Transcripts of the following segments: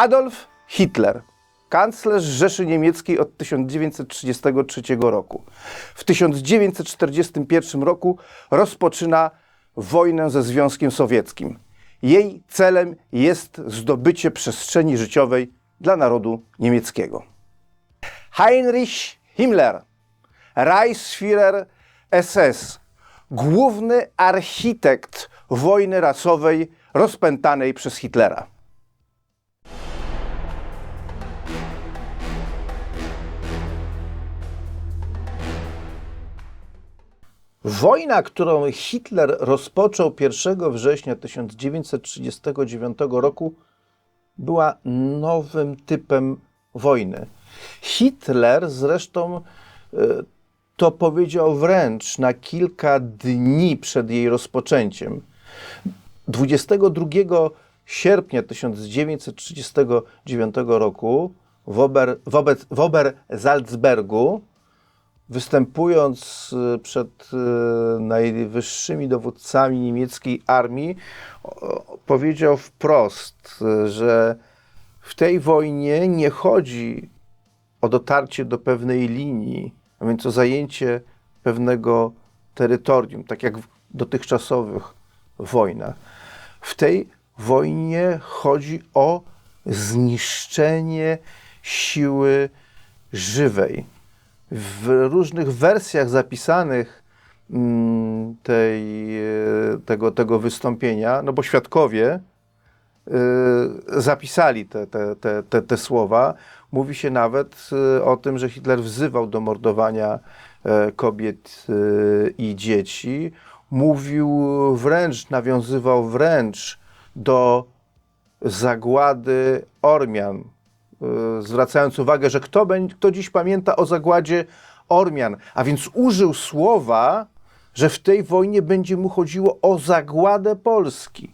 Adolf Hitler, kanclerz Rzeszy Niemieckiej od 1933 roku. W 1941 roku rozpoczyna wojnę ze Związkiem Sowieckim. Jej celem jest zdobycie przestrzeni życiowej dla narodu niemieckiego. Heinrich Himmler, Reichsführer SS, główny architekt wojny rasowej rozpętanej przez Hitlera. Wojna, którą Hitler rozpoczął 1 września 1939 roku, była nowym typem wojny. Hitler zresztą e, to powiedział wręcz na kilka dni przed jej rozpoczęciem. 22 sierpnia 1939 roku w, Ober, wobec, w Ober-Salzbergu, występując e, przed e, najwyższymi dowódcami niemieckiej armii, powiedział wprost, e, że w tej wojnie nie chodzi o dotarcie do pewnej linii, a więc o zajęcie pewnego terytorium, tak jak w dotychczasowych wojnach. W tej wojnie chodzi o zniszczenie siły żywej. W różnych wersjach zapisanych mm, tej, e, tego, tego wystąpienia, no bo świadkowie y, zapisali te, te, te, te, te słowa. Mówi się nawet y, o tym, że Hitler wzywał do mordowania e, kobiet i dzieci. Mówił wręcz, nawiązywał wręcz do zagłady Ormian, zwracając uwagę, że kto, będzie, kto dziś pamięta o zagładzie Ormian, a więc użył słowa, że w tej wojnie będzie mu chodziło o zagładę Polski.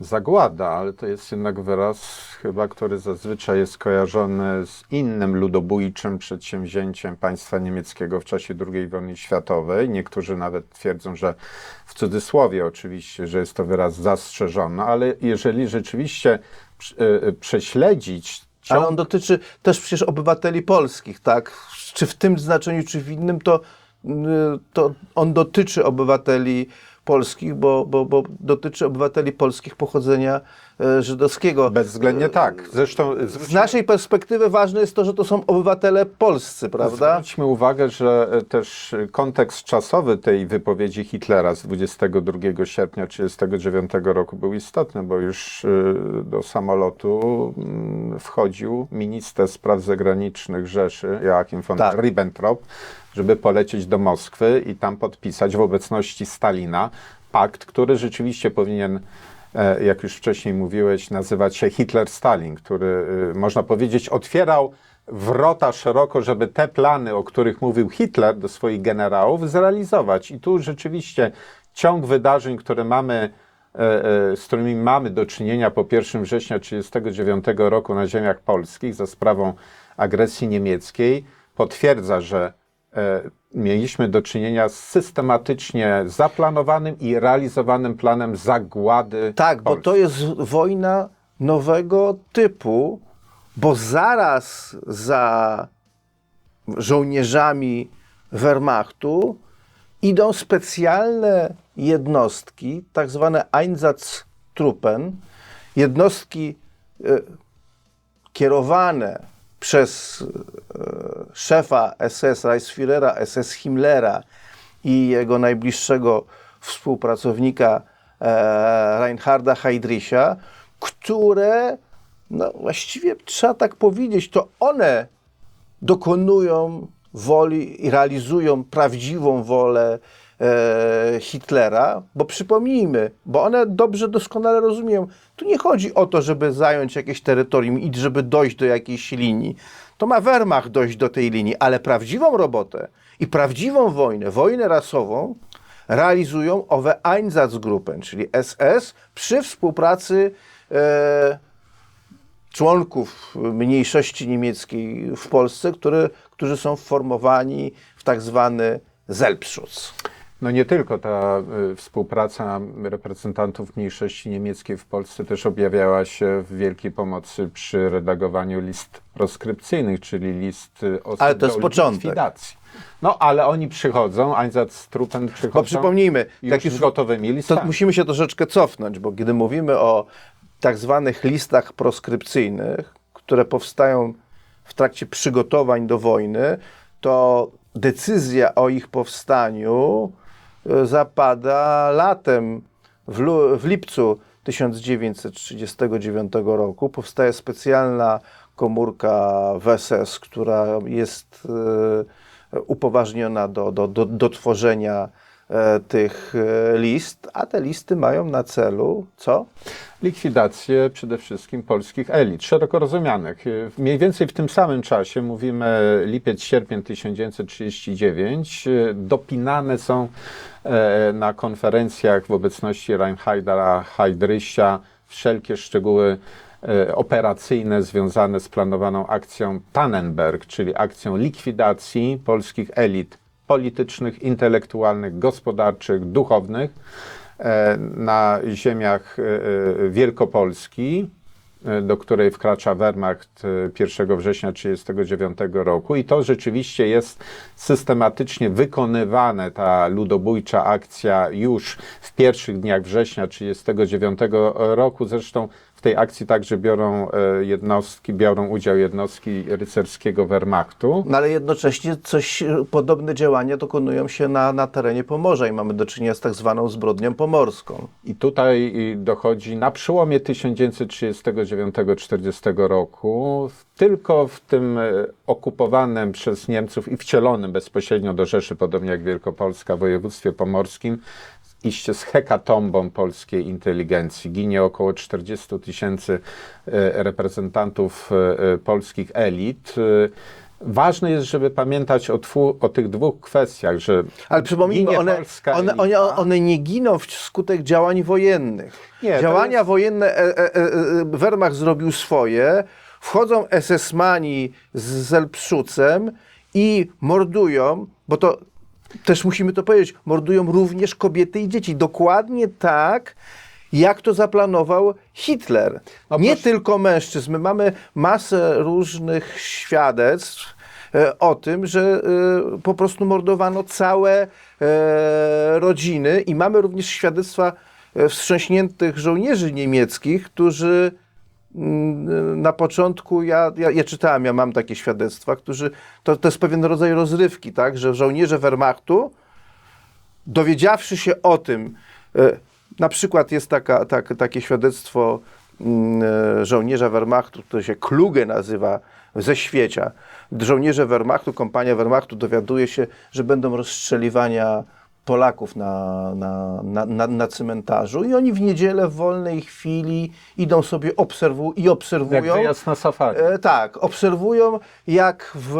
Zagłada, ale to jest jednak wyraz chyba, który zazwyczaj jest kojarzony z innym ludobójczym przedsięwzięciem państwa niemieckiego w czasie II wojny światowej. Niektórzy nawet twierdzą, że w cudzysłowie oczywiście, że jest to wyraz zastrzeżony, ale jeżeli rzeczywiście y, y, prześledzić Ale on dotyczy też przecież obywateli polskich, tak? Czy w tym znaczeniu, czy w innym, to, y, to on dotyczy obywateli polskich, bo, bo, bo dotyczy obywateli polskich pochodzenia żydowskiego. bezwzględnie tak. Zresztą Z naszej perspektywy ważne jest to, że to są obywatele polscy, prawda? Zwróćmy uwagę, że e, też e, kontekst czasowy tej wypowiedzi Hitlera z 22 sierpnia 1939 roku był istotny, bo już e, do samolotu mm, wchodził minister spraw zagranicznych Rzeszy, Joachim von Tak. Ribbentrop, żeby polecieć do Moskwy i tam podpisać w obecności Stalina pakt, który rzeczywiście powinien e, jak już wcześniej mówiłeś, nazywać się Hitler-Stalin, który, y, można powiedzieć, otwierał wrota szeroko, żeby te plany, o których mówił Hitler do swoich generałów, zrealizować. I tu rzeczywiście ciąg wydarzeń, które mamy, e, e, z którymi mamy do czynienia po 1 września 1939 roku na ziemiach polskich za sprawą agresji niemieckiej, potwierdza, że e, mieliśmy do czynienia z systematycznie zaplanowanym i realizowanym planem zagłady. Tak, bo Polski. to jest wojna nowego typu, bo zaraz za żołnierzami Wehrmachtu idą specjalne jednostki, tak zwane Einsatztruppen, jednostki e, kierowane przez e, szefa SS Reichsführera, SS Himmlera i jego najbliższego współpracownika e, Reinharda Heydricha, które no właściwie trzeba tak powiedzieć, to one dokonują woli i realizują prawdziwą wolę Hitlera, bo przypomnijmy, bo one dobrze, doskonale rozumieją, tu nie chodzi o to, żeby zająć jakieś terytorium i żeby dojść do jakiejś linii. To ma Wehrmacht dojść do tej linii, ale prawdziwą robotę i prawdziwą wojnę, wojnę rasową, realizują owe Einsatzgruppen, czyli SS przy współpracy e, członków mniejszości niemieckiej w Polsce, które, którzy są formowani w tak zwany Selbstschutz. No nie tylko ta y, współpraca reprezentantów mniejszości niemieckiej w Polsce też objawiała się w wielkiej pomocy przy redagowaniu list proskrypcyjnych, czyli list y, osób Ale to jest początek. likwidacji. No ale oni przychodzą, Einsatztruppen przychodzą Bo przypomnijmy, już tak z gotowymi to listami. musimy się troszeczkę cofnąć, bo kiedy mówimy o tak zwanych listach proskrypcyjnych, które powstają w trakcie przygotowań do wojny, to decyzja o ich powstaniu zapada latem, w, w lipcu 1939 roku. Powstaje specjalna komórka WSS, która jest e, upoważniona do, do, do, do tworzenia e, tych e, list, a te listy mają na celu co? likwidację przede wszystkim polskich elit, szeroko rozumianych. Y, Mniej więcej w tym samym czasie, mówimy lipiec, sierpień 1939, y, dopinane są e, na konferencjach w obecności Reinheidera Heydricha wszelkie szczegóły e, operacyjne związane z planowaną akcją Tannenberg, czyli akcją likwidacji polskich elit politycznych, intelektualnych, gospodarczych, duchownych e, na ziemiach e, e, Wielkopolski, do której wkracza Wehrmacht e, 1 września 1939 roku. I to rzeczywiście jest systematycznie wykonywane, ta ludobójcza akcja już w pierwszych dniach września 1939 roku. Zresztą w tej akcji także biorą e, jednostki, biorą udział jednostki rycerskiego Wehrmachtu. No ale jednocześnie coś, e, podobne działania dokonują się na, na terenie Pomorza i mamy do czynienia z tak zwaną zbrodnią pomorską. I tutaj dochodzi na przełomie 1939-1940 roku, tylko w tym e, okupowanym przez Niemców i wcielonym bezpośrednio do Rzeszy, podobnie jak Wielkopolska, województwie pomorskim, iście z hekatombą polskiej inteligencji. Ginie około 40 tysięcy e, reprezentantów e, e, polskich elit. Ważne jest, żeby pamiętać o, twu, o tych dwóch kwestiach, że Ale przypomnijmy, one, one, one, one nie giną wskutek działań wojennych. Nie, Działania jest- wojenne, e, e, e, Wehrmacht zrobił swoje, wchodzą SS-mani z Zelpszucem i mordują, bo to też musimy to powiedzieć, mordują również kobiety i dzieci. Dokładnie tak, jak to zaplanował Hitler. No nie proszę- tylko mężczyzn. My mamy masę różnych świadectw e, o tym, że e, po prostu mordowano całe e, rodziny i mamy również świadectwa wstrząśniętych żołnierzy niemieckich, którzy na początku, ja, ja, ja czytałem, ja mam takie świadectwa, którzy, to, to jest pewien rodzaj rozrywki, tak, że żołnierze Wehrmachtu, dowiedziawszy się o tym, e, na przykład jest taka, tak, takie świadectwo mm, e, żołnierza Wehrmachtu, który się Kluge nazywa ze świecia. Żołnierze Wehrmachtu, kompania Wehrmachtu dowiaduje się, że będą rozstrzeliwania Polaków na, na, na, na, na cmentarzu i oni w niedzielę w wolnej chwili idą sobie obserwu i jak obserwują. wyjazd na safari. E, tak, obserwują jak w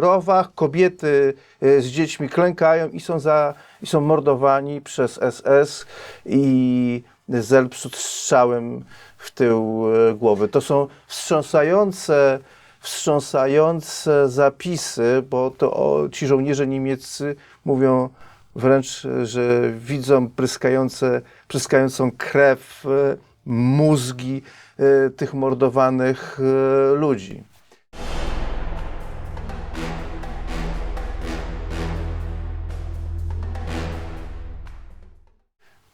rowach kobiety e, z dziećmi klękają i są, za, i są mordowani przez SS i Zelpsut strzałem w tył e, głowy. To są wstrząsające, wstrząsające zapisy, bo to o, ci żołnierze niemieccy mówią wręcz, że widzą pryskające, pryskającą krew, e, mózgi e, tych mordowanych e, ludzi.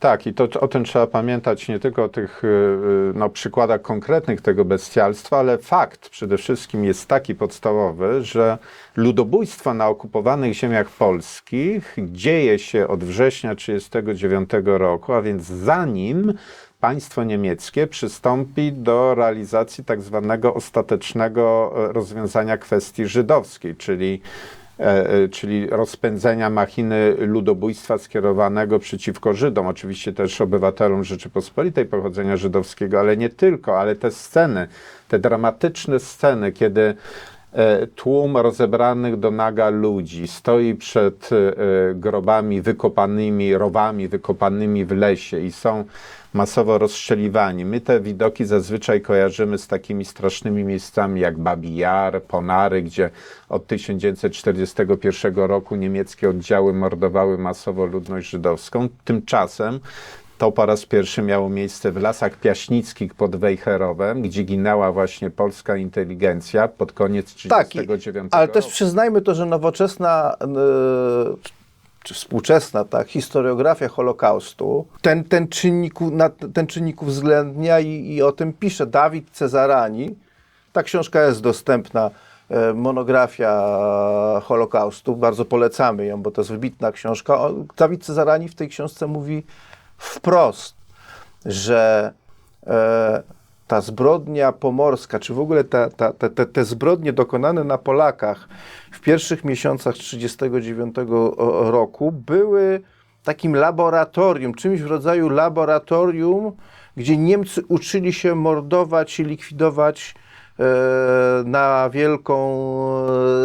Tak, i to o tym trzeba pamiętać nie tylko o tych y, y, no, przykładach konkretnych tego bestialstwa, ale fakt przede wszystkim jest taki podstawowy, że ludobójstwo na okupowanych ziemiach polskich dzieje się od września 1939 roku, a więc zanim państwo niemieckie przystąpi do realizacji tak zwanego ostatecznego e, rozwiązania kwestii żydowskiej, czyli czyli rozpędzenia machiny ludobójstwa skierowanego przeciwko Żydom, oczywiście też obywatelom Rzeczypospolitej pochodzenia żydowskiego, ale nie tylko, ale te sceny, te dramatyczne sceny, kiedy e, tłum rozebranych do naga ludzi stoi przed e, grobami wykopanymi, rowami wykopanymi w lesie i są masowo rozstrzeliwani. My te widoki zazwyczaj kojarzymy z takimi strasznymi miejscami jak Babi Jar, Ponary, gdzie od 1941 roku niemieckie oddziały mordowały masowo ludność żydowską. Tymczasem to po raz pierwszy miało miejsce w lasach piaśnickich pod Wejherowem, gdzie ginęła właśnie polska inteligencja pod koniec Tak, i- 1939 ale roku. też przyznajmy to, że nowoczesna e, czy współczesna tak, historiografia Holokaustu ten, ten, czynnik, u- na, ten czynnik uwzględnia i, i o tym pisze Dawid Cezarani. Ta książka jest dostępna, e, monografia Holokaustu, bardzo polecamy ją, bo to jest wybitna książka. Dawid Cezarani w tej książce mówi wprost, że e, ta zbrodnia pomorska, czy w ogóle ta, ta, te, te, zbrodnie dokonane na Polakach w pierwszych miesiącach 1939 roku były takim laboratorium, czymś w rodzaju laboratorium, gdzie Niemcy uczyli się mordować i likwidować e, na wielką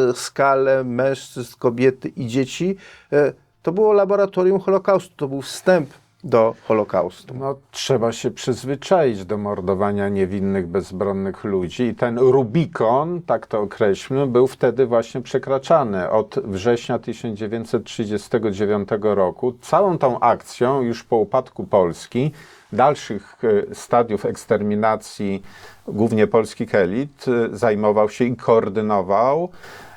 e, skalę mężczyzn, kobiety i dzieci. E, to było laboratorium Holokaustu, to był wstęp do Holokaustu. No, trzeba się przyzwyczaić do mordowania niewinnych, bezbronnych ludzi i ten Rubikon, tak to określmy, był wtedy właśnie przekraczany. Od września 1939 roku całą tą akcją już po upadku Polski, dalszych e, stadiów eksterminacji głównie polskich elit e, zajmował się i koordynował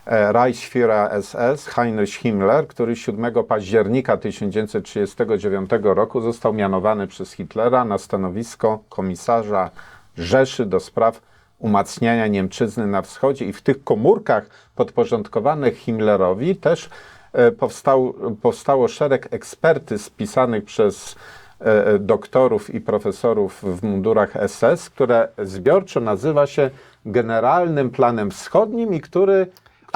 Reichsführer SS Heinrich Himmler, który 7 października 1939 roku został mianowany przez Hitlera na stanowisko komisarza Rzeszy do spraw umacniania Niemczyzny na wschodzie. I w tych komórkach podporządkowanych Himmlerowi też e, powstał, powstało szereg ekspertyz pisanych przez e, e, doktorów i profesorów w mundurach SS, które zbiorczo nazywa się Generalnym Planem Wschodnim i który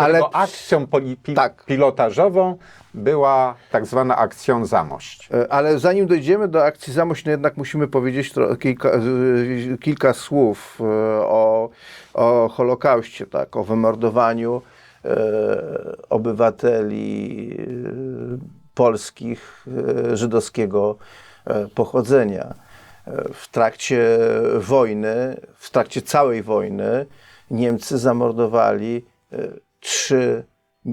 Ale- akcją Tak. pilotażową była tak zwana akcją Zamość. E, Ale zanim dojdziemy do akcji Zamość, no jednak musimy powiedzieć kilka, e, kilka słów e, o, o Holokauście, tak, o wymordowaniu e, obywateli e, polskich e, żydowskiego e, pochodzenia. E, W trakcie wojny, w trakcie całej wojny Niemcy zamordowali e, trzy,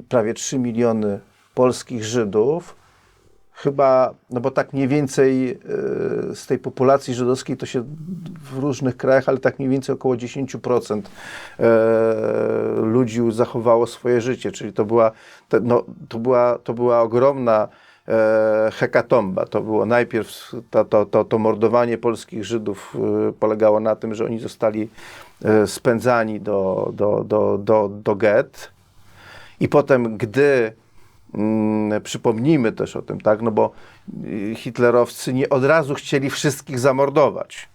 prawie 3 miliony polskich Żydów, chyba, no bo tak mniej więcej e, z tej populacji żydowskiej to się w różnych krajach, ale tak mniej więcej około 10% e, ludzi zachowało swoje życie, czyli to była, no, to była, to była ogromna e, hekatomba. To było najpierw, to, to, to, to mordowanie polskich Żydów polegało na tym, że oni zostali spędzani do, do, do, do, do get i potem, gdy mm, przypomnijmy też o tym, tak, no bo y, hitlerowcy nie od razu chcieli wszystkich zamordować.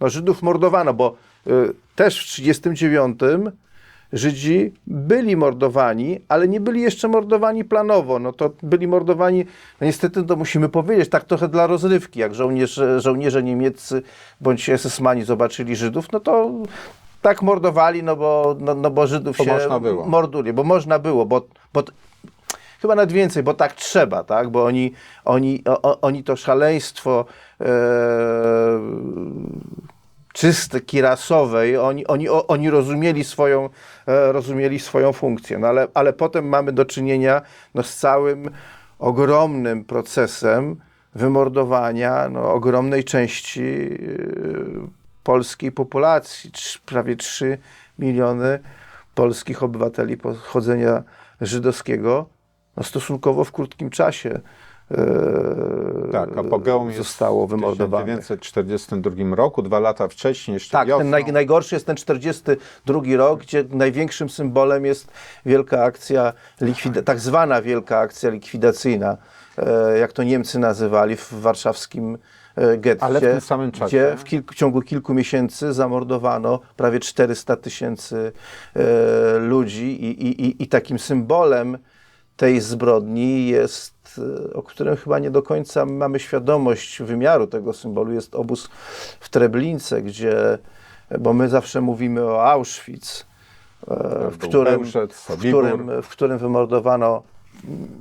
No, Żydów mordowano, bo y, też w 1939 Żydzi byli mordowani, ale nie byli jeszcze mordowani planowo. No to byli mordowani, no niestety to musimy powiedzieć, tak trochę dla rozrywki. Jak żołnierze, żołnierze niemieccy bądź SS-mani zobaczyli Żydów, no to tak mordowali, no bo, no, no bo Żydów Bo się można było. morduli, bo można było, bo, bo chyba nawet więcej, bo tak trzeba, tak? Bo oni, oni, o, oni to szaleństwo e, czyste, kirasowej, oni, oni, o, oni rozumieli, swoją, e, rozumieli swoją funkcję. No ale, ale potem mamy do czynienia no, z całym ogromnym procesem wymordowania no, ogromnej części e, polskiej populacji. Prawie 3 miliony polskich obywateli pochodzenia żydowskiego no, stosunkowo w krótkim czasie e, Tak, apogeum zostało w wymordowane. 1942 roku, dwa lata wcześniej, jeszcze Tak, ten naj, najgorszy jest ten 42 rok, gdzie największym symbolem jest wielka akcja, likwida- tak zwana wielka akcja likwidacyjna, jak to Niemcy nazywali w warszawskim e, getcie. Ale w tym samym czasie- Gdzie w, kilku, w ciągu kilku miesięcy zamordowano prawie 400 tysięcy e, ludzi i, i, i, i takim symbolem tej zbrodni jest, e, o którym chyba nie do końca mamy świadomość wymiaru tego symbolu, jest obóz w Treblince, gdzie, bo my zawsze mówimy o Auschwitz, e, w którym, w, którym, w którym wymordowano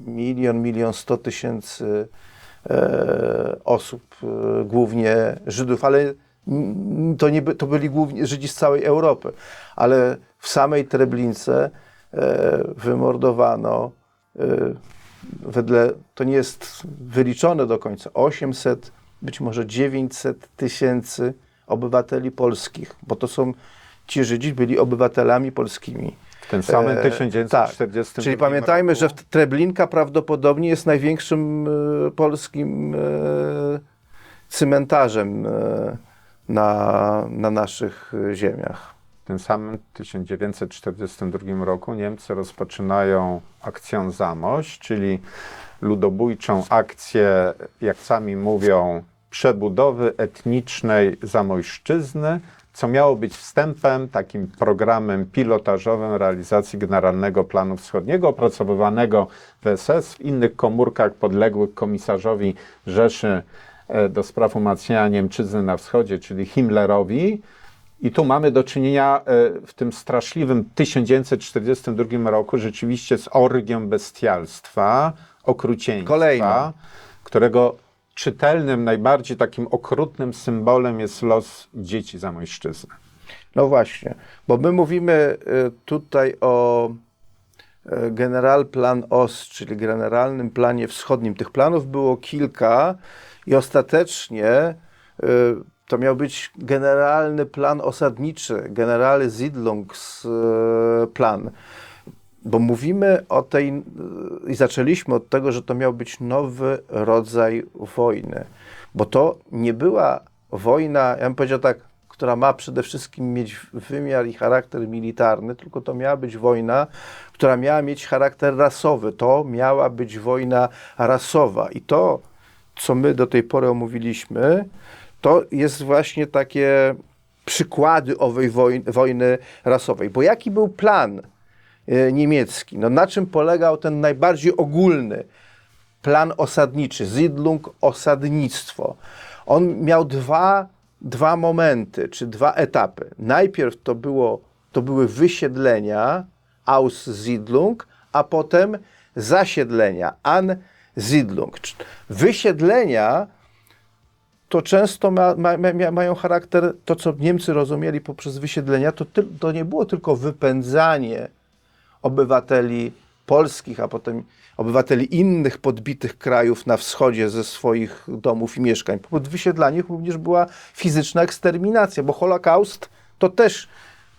milion, milion sto tysięcy e, osób, e, głównie Żydów, ale to, nie, by- to byli głównie Żydzi z całej Europy. Ale w samej Treblince e, wymordowano wedle, to nie jest wyliczone do końca, 800, być może 900 tysięcy obywateli polskich, bo to są, ci Żydzi byli obywatelami polskimi. W tym samym E, 1940 tak. Czyli pamiętajmy, roku. że Treblinka prawdopodobnie jest największym e, polskim e, cmentarzem e, na, na naszych e, ziemiach. W tym samym 1942 roku Niemcy rozpoczynają akcję Zamość, czyli ludobójczą akcję, jak sami mówią, przebudowy etnicznej Zamojszczyzny, co miało być wstępem, takim programem pilotażowym realizacji Generalnego Planu Wschodniego, opracowywanego w SS, w innych komórkach podległych komisarzowi Rzeszy e, do spraw umacniania Niemczyzny na wschodzie, czyli Himmlerowi. I tu mamy do czynienia e, w tym straszliwym 1942 roku rzeczywiście z orgią bestialstwa, okrucieństwa, Kolejną. którego czytelnym, najbardziej takim okrutnym symbolem jest los dzieci Zamojszczyzny. No właśnie, bo my mówimy e, tutaj o e, Generalplan OS, czyli Generalnym Planie Wschodnim. Tych planów było kilka i ostatecznie e, to miał być Generalny Plan Osadniczy, Generale Siedlungsplan. Bo mówimy o tej, i zaczęliśmy od tego, że to miał być nowy rodzaj wojny. Bo to nie była wojna, ja bym powiedział tak, która ma przede wszystkim mieć wymiar i charakter militarny, tylko to miała być wojna, która miała mieć charakter rasowy. To miała być wojna rasowa. I to, co my do tej pory omówiliśmy, to jest właśnie takie przykłady owej wojny, wojny rasowej. Bo jaki był plan niemiecki? No, na czym polegał ten najbardziej ogólny plan osadniczy, Siedlung, osadnictwo. On miał dwa, dwa momenty, czy dwa etapy. Najpierw to, było, to były wysiedlenia, Aussiedlung, a potem zasiedlenia, Ansiedlung. Cz- Wysiedlenia to często ma, ma, ma, mają charakter, to co Niemcy rozumieli poprzez wysiedlenia, to, to nie było tylko wypędzanie obywateli polskich, a potem obywateli innych podbitych krajów na wschodzie ze swoich domów i mieszkań. Pod wysiedlaniem również była fizyczna eksterminacja, bo Holokaust to też,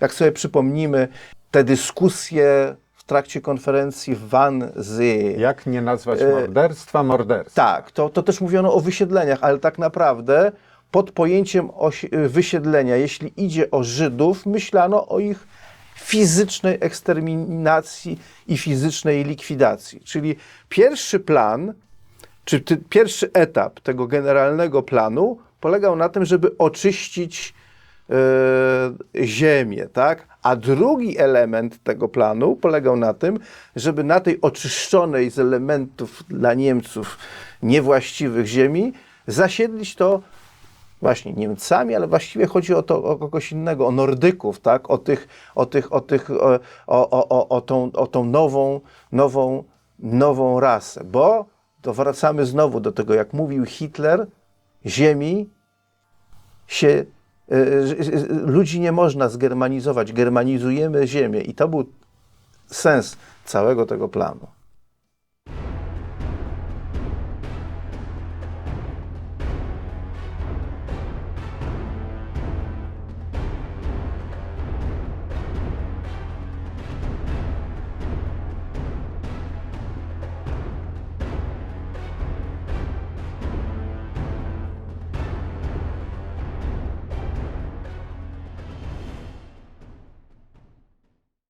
jak sobie przypomnimy, te dyskusje w trakcie konferencji w Wannsee, Jak nie nazwać E, morderstwa morderstwa? tak, to, to też mówiono o wysiedleniach, ale tak naprawdę pod pojęciem wysiedlenia, jeśli idzie o Żydów, myślano o ich fizycznej eksterminacji i fizycznej likwidacji. Czyli pierwszy plan, czy ty, pierwszy etap tego generalnego planu polegał na tym, żeby oczyścić e, ziemię, tak? A drugi element tego planu polegał na tym, żeby na tej oczyszczonej z elementów dla Niemców niewłaściwych ziemi zasiedlić to właśnie Niemcami, ale właściwie chodzi o to o kogoś innego, o Nordyków, tak? O tych, o tych, o tych, o, o, o, o, tą, o tą nową, nową, nową rasę. Bo to wracamy znowu do tego, jak mówił Hitler, ziemi się e, e, e, ludzi nie można zgermanizować, germanizujemy ziemię i to był sens całego tego planu.